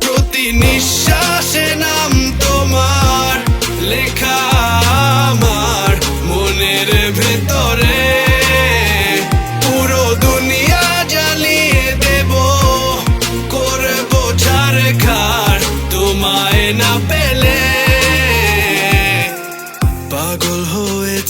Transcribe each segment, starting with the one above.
প্রতি নিঃশ্বাসে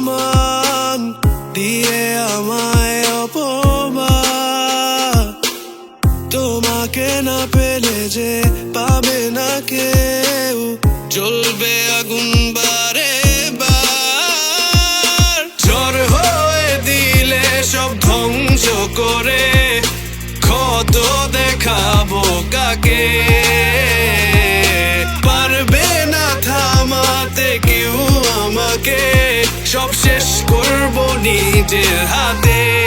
অপমান, দিয়ে আমায় অপমান। তোমাকে না পেলে যে পাবে না কেউ, জ্বলবে আগুন বারে বার। হয়ে দিলে সব ধ্বংস করে, ক্ষত দেখাবো কাকে? কেউ আমাকে সব